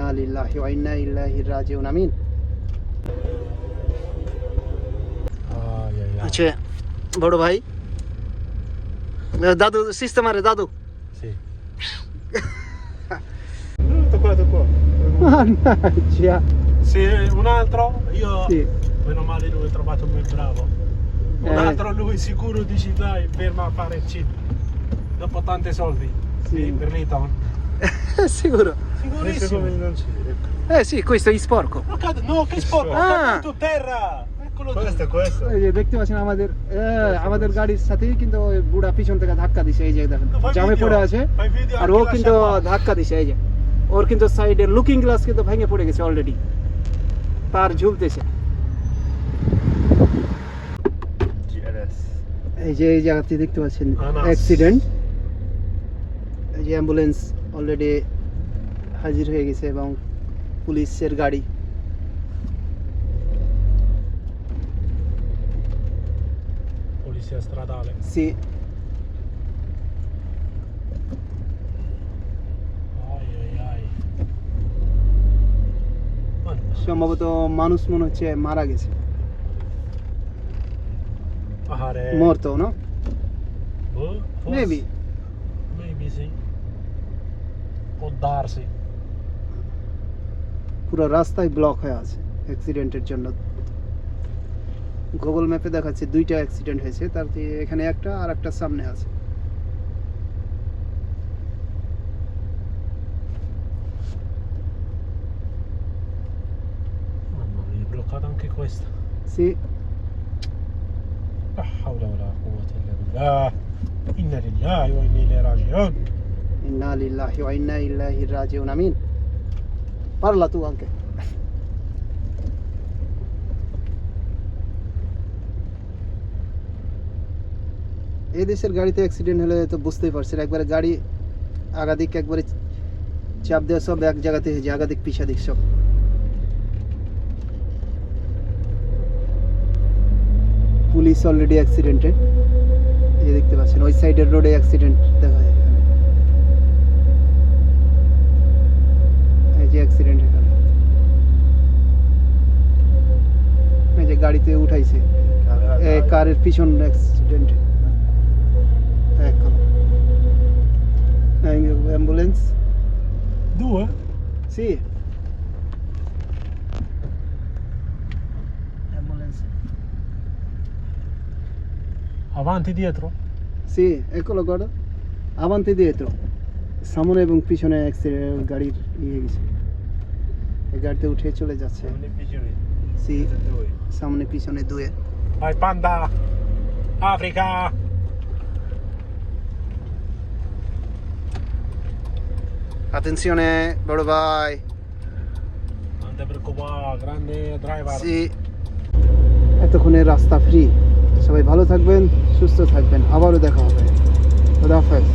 ইন্না লিল্লাহি ওয়া ইন্না ইলাইহি রাজিউন আমিন Ai, ai, ai. আচ্ছা বড় ভাই দাদু সিস্টেম আরে দাদু Sì. tutto qua, tutto qua. Mannaggia. Se un altro, io Sì. meno male lui ho trovato un bel bravo. Un Eh. altro lui sicuro dici dai, ferma a fare il cheat. Dopo tanti soldi. Sì. per l'Eton. Sicuro. Sicurissimo. Eh sì, questo è sporco. Ma cad- no, che sporco, Ah. è terra. Eccolo Questo, questo. দেখতে পাচ্ছেন আমাদের আমাদের গাড়ির সাথেই কিন্তু বুড়া পিছন থেকে ধাক্কা দিছে এই যে দেখেন জামে পড়ে আছে আর ও কিন্তু ধাক্কা দিছে এই যে ওর কিন্তু সাইডের লুকিং গ্লাস কিন্তু ভেঙে পড়ে গেছে অলরেডি তার ঝুলতেছে এই যে এই জায়গাতে দেখতে পাচ্ছেন অ্যাক্সিডেন্ট এই যে অ্যাম্বুলেন্স অলরেডি হাজির হয়ে গেছে এবং পুলিশের গাড়ি। Polizia stradale. সম্ভবত মানুষ মনে হচ্ছে মারা গেছে. মরতো না? Maybe Può darsi. পুরো রাস্তায় ব্লক হয়ে আছে অ্যাক্সিডেন্টের জন্য গুগল ম্যাপে দেখাচ্ছে দুইটা অ্যাক্সিডেন্ট হয়েছে তার যে এখানে একটা আর একটা সামনে আছে Mamma mia, è bloccata anche questa. C La hawla wala quwwata illa billah. Inna lillahi wa inna ilaihi raji'un. ইন্না লিল্লাহি ওয়া ইন্না ইলাইহি পারলা তুই আঙ্কে এই দেশের গাড়িতে অ্যাক্সিডেন্ট হলে তো বুঝতেই পারছেন, একবারে গাড়ি আগাদিক একবারে চাপ দেওয়া সব এক জায়গাতে হয়েছে আগাদিক পিছাদিক সব। পুলিশ অলরেডি অ্যাক্সিডেন্টে এই দেখতে পাচ্ছেন, ওই সাইডের রোডে অ্যাক্সিডেন্ট দেখা যায় এখানে। এই যে অ্যাক্সিডেন্ট এখানে এই যে এ, কারের পিছন accident ambulance Due? Avanti, dietro? সি। এগুলো guarda avanti dietro সামনে এবং পিছনে অ্যাক্সিডেন্ট গাড়ির ইয়ে গেছে। গাড়িতে উঠে চলে যাচ্ছে। C Due. সামনে পিছনে দুয়ে Vai panda! Africa! Attenzione, বড় ভাই Non ti preoccupare, grande driver. C এতক্ষণে রাস্তা ফ্রি সবাই ভালো থাকবেন সুস্থ থাকবেন আবারও দেখা হবে খোদা হাফেজ